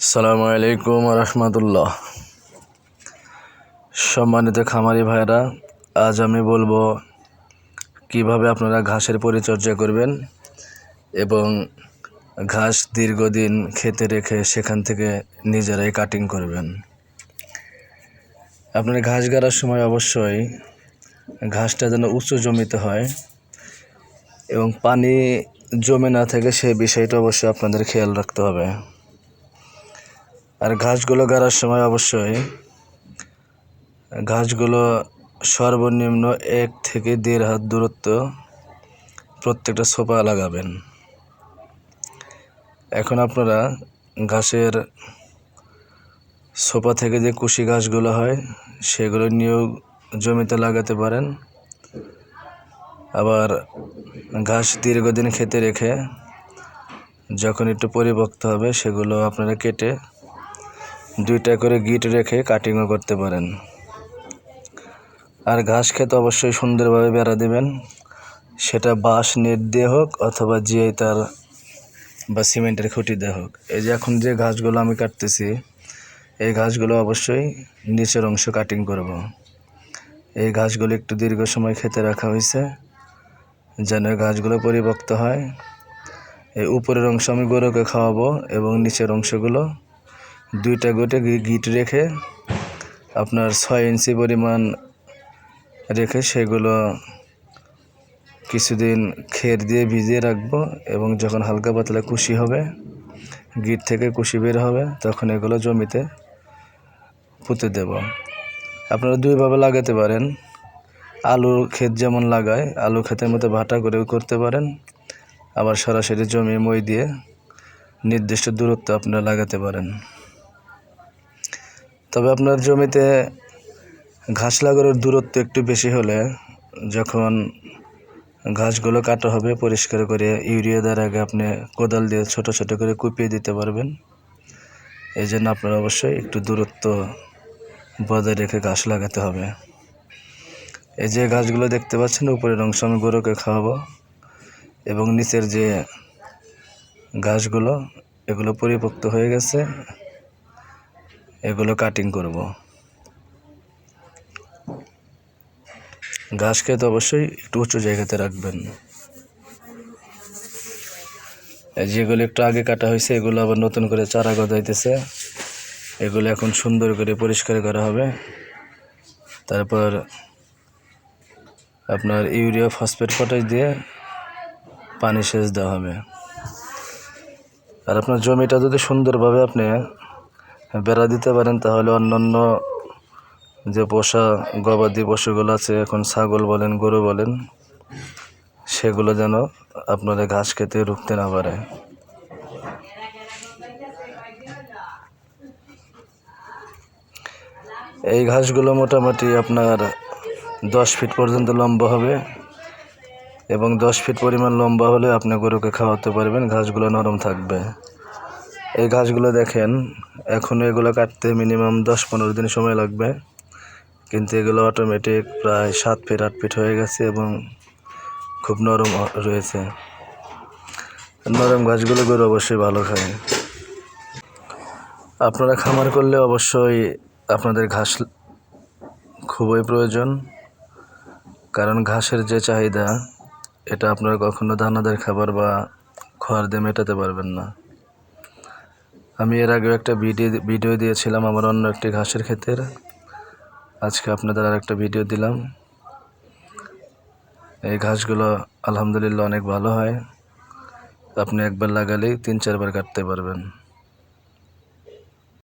সালামু আলাইকুম রহমতুল্লাহ। সম্মানিত খামারি ভাইরা আজ আমি বলব কীভাবে আপনারা ঘাসের পরিচর্যা করবেন এবং ঘাস দীর্ঘদিন খেতে রেখে সেখান থেকে নিজেরাই কাটিং করবেন। আপনার ঘাস গাড়ার সময় অবশ্যই ঘাসটা যেন উঁচু জমিতে হয় এবং পানি জমে না থাকে সেই বিষয়টা অবশ্যই আপনাদের খেয়াল রাখতে হবে। আর ঘাসগুলো গাড়ার সময় অবশ্যই, ঘাসগুলো সর্বনিম্ন এক থেকে দেড় হাত দূরত্ব প্রত্যেকটা সোপা লাগাবেন। এখন আপনারা ঘাসের সোপা থেকে যে কুশি ঘাসগুলো হয়, সেগুলো নিয়েও জমিতে লাগাতে পারেন। আবার ঘাস দীর্ঘদিন খেতে রেখে যখন একটু পরিপক্ত হবে, সেগুলো আপনারা কেটে দুইটা করে গিট রেখে কাটিংও করতে পারেন। আর ঘাস খেতে অবশ্যই সুন্দরভাবে বেড়া দেবেন। সেটা বাঁশ, নেট দিয়ে হোক অথবা জিআই তার বা সিমেন্টের খুঁটি দিয়ে হোক। এই যে এখন যে ঘাসগুলো আমি কাটতেছি, এই ঘাসগুলো অবশ্যই নিচের অংশ কাটিং করব। এই ঘাসগুলো একটু দীর্ঘ সময় খেতে রাখা হয়েছে, যেন ঘাসগুলো পরিপক্ত হয়। এই উপরের অংশ আমি গরুকে খাওয়াবো এবং নিচের অংশগুলো দুইটা গোটে গিট রেখে আপনার ছয় ইঞ্চি পরিমাণ রেখে সেগুলো কিছুদিন খের দিয়ে ভিজিয়ে রাখব এবং যখন হালকা পাতলা কুশি হবে, গিট থেকে কুশি বের হবে, তখন এগুলো জমিতে পুঁতে দেব। আপনারা দুইভাবে লাগাতে পারেন। আলু ক্ষেত যেমন লাগায়, আলু ক্ষেতের মতো ভাটা করেও করতে পারেন। আবার সরাসরি জমি মই দিয়ে নির্দিষ্ট দূরত্ব আপনারা লাগাতে পারেন। তবে আপনার জমিতে ঘাস লাগানোর দূরত্ব একটু বেশি হলে যখন ঘাসগুলো কাটা হবে, পরিষ্কার করে ইউরিয়া দেওয়ার আগে আপনি কোদাল দিয়ে ছোট ছোট করে কুপিয়ে দিতে পারবেন। এই জন্য আপনার অবশ্যই একটু দূরত্ব বজায় রেখে ঘাস লাগাতে হবে। এই যে ঘাসগুলো দেখতে পাচ্ছেন, উপরের অংশ আমি গরুকে খাওয়াবো এবং নিচের যে ঘাসগুলো, এগুলো পরিপক্ত হয়ে গেছে। এগুলো কাটিং করব। ঘাস খেতে অবশ্যই একটু উঁচু জায়গাতে রাখবেন। যেগুলো একটু আগে কাটা হয়েছে, এগুলো আবার নতুন করে চারা গজাইতেছে এগুলো এখন সুন্দর করে পরিষ্কার করা হবে। তারপর আপনার ইউরিয়া ফসফেট পটাশ দিয়ে পানি সেচ দেওয়া হবে। আর আপনার জমিটা যদি সুন্দরভাবে আপনি বেড়া দিতে পারেন, তাহলে অন্যান্য যে পোষা গবাদি পশুগুলো আছে, এখন ছাগল বলেন, গরু বলেন, সেগুলো যেন আপনাদের ঘাস খেতে রুখতে না পারে। এই ঘাসগুলো মোটামুটি আপনার দশ ফিট পর্যন্ত লম্বা হবে এবং দশ ফিট পরিমাণ লম্বা হলে আপনি গরুকে খাওয়াতে পারবেন, ঘাসগুলো নরম থাকবে। এই ঘাসগুলো দেখেন, এখন এগুলো কাটতে মিনিমাম দশ পনেরো দিন সময় লাগবে। কিন্তু এগুলো অটোমেটিক প্রায় সাত ফিট আট ফিট হয়ে গেছে এবং খুব নরম রয়েছে। নরম ঘাসগুলো গরু অবশ্যই ভালো খায়। আপনারা খামার করলে অবশ্যই আপনাদের ঘাস খুবই প্রয়োজন। কারণ ঘাসের যে চাহিদা, এটা আপনারা কখনো দানাদার খাবার বা খড় দিয়ে মেটাতে পারবেন না। আমি এর আগেও একটা ভিডিও ভিডিও দিয়েছিলাম আমার অন্য একটি ঘাসের ক্ষেতের। আজকে আপনাদের আর একটা ভিডিও দিলাম। এই ঘাসগুলো আলহামদুলিল্লাহ অনেক ভালো হয়। আপনি একবার লাগালেই তিন, চারবার কাটতে পারবেন।